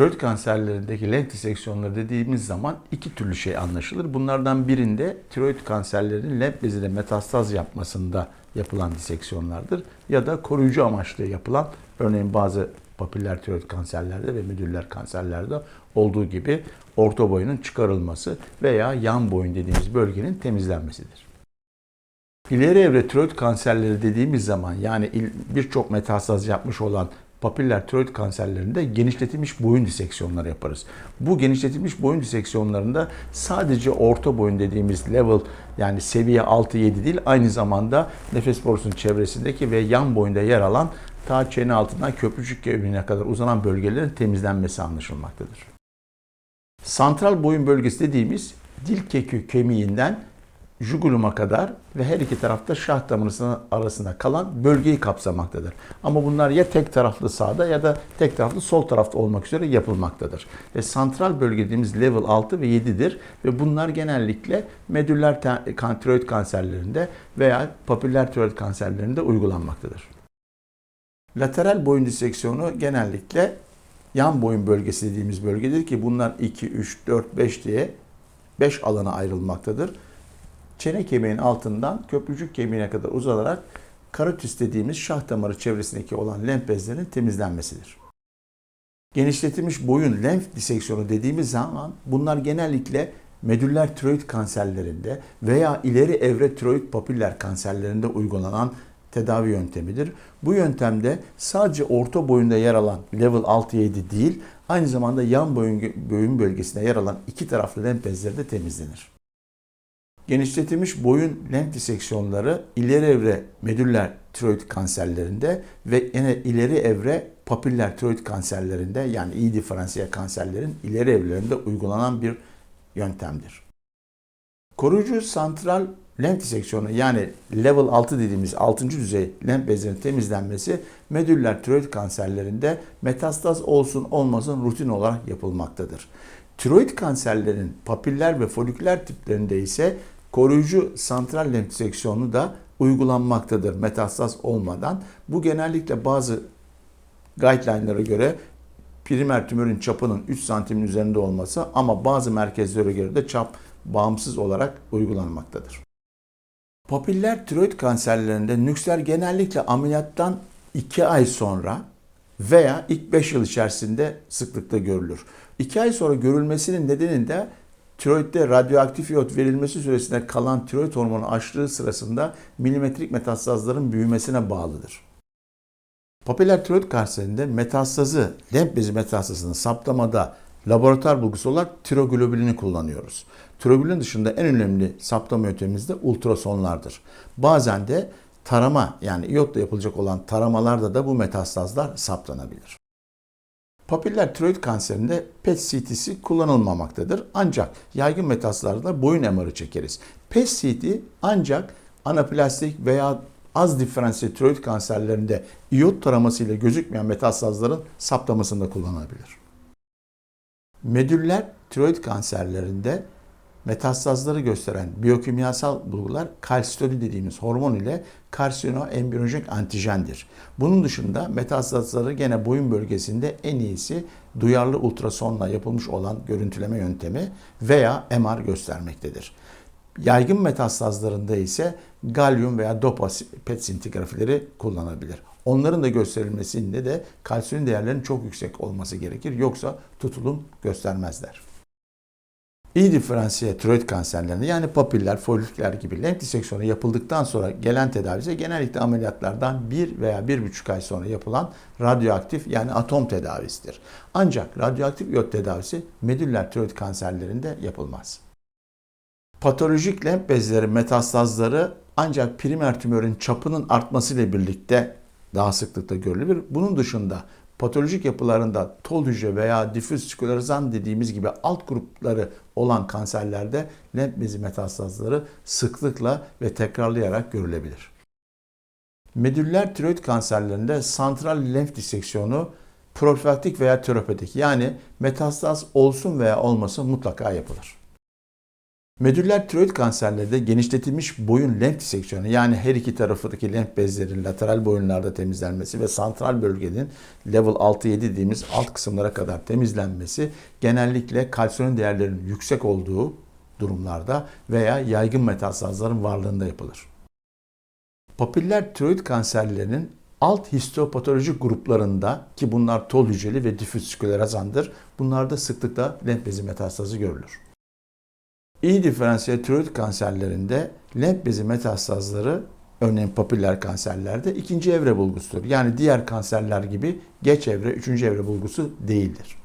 Tiroid kanserlerindeki lenf diseksiyonları dediğimiz zaman iki türlü şey anlaşılır. Bunlardan birinde tiroid kanserlerinin lenf bezine metastaz yapmasında yapılan diseksiyonlardır. Ya da koruyucu amaçlı yapılan, örneğin bazı papiller tiroid kanserlerde ve medüller kanserlerde olduğu gibi orta boyunun çıkarılması veya yan boyun dediğimiz bölgenin temizlenmesidir. İleri evre tiroid kanserleri dediğimiz zaman yani birçok metastaz yapmış olan papiller tiroid kanserlerinde genişletilmiş boyun diseksiyonları yaparız. Bu genişletilmiş boyun diseksiyonlarında sadece orta boyun dediğimiz level yani seviye 6-7 değil aynı zamanda nefes borusunun çevresindeki ve yan boyunda yer alan ta çene altından köprücük kemiğine kadar uzanan bölgelerin temizlenmesi anlaşılmaktadır. Santral boyun bölgesi dediğimiz dil kekü kemiğinden juguluma kadar ve her iki tarafta şah damarının arasında kalan bölgeyi kapsamaktadır. Ama bunlar ya tek taraflı sağda ya da tek taraflı sol tarafta olmak üzere yapılmaktadır. Ve santral bölge dediğimiz level 6 ve 7'dir ve bunlar genellikle medüller tiroid kanserlerinde veya papiller tiroid kanserlerinde uygulanmaktadır. Lateral boyun diseksiyonu genellikle yan boyun bölgesi dediğimiz bölgedir ki bunlar 2, 3, 4, 5 diye 5 alana ayrılmaktadır çene kemiğinin altından köprücük kemiğine kadar uzanarak karotis dediğimiz şah damarı çevresindeki olan lenf bezlerinin temizlenmesidir. Genişletilmiş boyun lenf diseksiyonu dediğimiz zaman bunlar genellikle medüller tiroid kanserlerinde veya ileri evre tiroid papiller kanserlerinde uygulanan tedavi yöntemidir. Bu yöntemde sadece orta boyunda yer alan level 6-7 değil, aynı zamanda yan boyun, boyun bölgesinde yer alan iki taraflı lenf bezleri de temizlenir. Genişletilmiş boyun lenf diseksiyonları ileri evre medüller tiroid kanserlerinde ve yine ileri evre papiller tiroid kanserlerinde yani iyi diferansiyel kanserlerin ileri evrelerinde uygulanan bir yöntemdir. Koruyucu santral lenf diseksiyonu yani level 6 dediğimiz 6. düzey lenf bezlerinin temizlenmesi medüller tiroid kanserlerinde metastaz olsun olmasın rutin olarak yapılmaktadır. Tiroid kanserlerin papiller ve foliküler tiplerinde ise koruyucu santral lenf diseksiyonu da uygulanmaktadır metastaz olmadan. Bu genellikle bazı guideline'lara göre primer tümörün çapının 3 santimin üzerinde olması ama bazı merkezlere göre de çap bağımsız olarak uygulanmaktadır. Papiller tiroid kanserlerinde nüksler genellikle ameliyattan 2 ay sonra veya ilk 5 yıl içerisinde sıklıkla görülür. 2 ay sonra görülmesinin nedeni de tiroidde radyoaktif iot verilmesi süresinde kalan tiroid hormonu açlığı sırasında milimetrik metastazların büyümesine bağlıdır. Papiller tiroid kanserinde metastazı, lenf bezi metastazını saptamada laboratuvar bulgusu olarak tiroglobulini kullanıyoruz. Tiroglobulin dışında en önemli saptama yöntemimiz de ultrasonlardır. Bazen de tarama yani iyotla yapılacak olan taramalarda da bu metastazlar saptanabilir. Papiller tiroid kanserinde PET CT'si kullanılmamaktadır. Ancak yaygın metastazlarda boyun MR'ı çekeriz. PET CT ancak anaplastik veya az diferansiyel tiroid kanserlerinde iyot taramasıyla gözükmeyen metastazların saptamasında kullanılabilir. Medüller tiroid kanserlerinde metastazları gösteren biyokimyasal bulgular kalsitoli dediğimiz hormon ile karsinoembriyojenik antijendir. Bunun dışında metastazları gene boyun bölgesinde en iyisi duyarlı ultrasonla yapılmış olan görüntüleme yöntemi veya MR göstermektedir. Yaygın metastazlarında ise galyum veya dopa PET sintigrafileri kullanabilir. Onların da gösterilmesinde de kalsiyum değerlerinin çok yüksek olması gerekir. Yoksa tutulum göstermezler. İyi diferansiyel tiroid kanserlerinde yani papiller, foliküler gibi lenf diseksiyonu yapıldıktan sonra gelen tedavisi genellikle ameliyatlardan 1 veya 1,5 ay sonra yapılan radyoaktif yani atom tedavisidir. Ancak radyoaktif iot tedavisi medüller tiroid kanserlerinde yapılmaz. Patolojik lenf bezleri metastazları ancak primer tümörün çapının artmasıyla birlikte daha sıklıkla görülür. Bunun dışında patolojik yapılarında tol hücre veya difüz sklerosan dediğimiz gibi alt grupları olan kanserlerde lenf bezi metastazları sıklıkla ve tekrarlayarak görülebilir. Medüller tiroid kanserlerinde santral lenf diseksiyonu profilaktik veya terapetik yani metastaz olsun veya olmasın mutlaka yapılır. Medüller tiroid kanserleri de genişletilmiş boyun lenf diseksiyonu yani her iki tarafındaki lenf bezlerin lateral boyunlarda temizlenmesi ve santral bölgenin level 6-7 dediğimiz alt kısımlara kadar temizlenmesi genellikle kalsiyon değerlerinin yüksek olduğu durumlarda veya yaygın metastazların varlığında yapılır. Papiller tiroid kanserlerinin alt histopatolojik gruplarında ki bunlar tol hücreli ve difüz sklerazandır. Bunlarda sıklıkla lenf bezi metastazı görülür. İyi diferansiyel tiroid kanserlerinde lenf bezi metastazları örneğin papiller kanserlerde ikinci evre bulgusudur. Yani diğer kanserler gibi geç evre, üçüncü evre bulgusu değildir.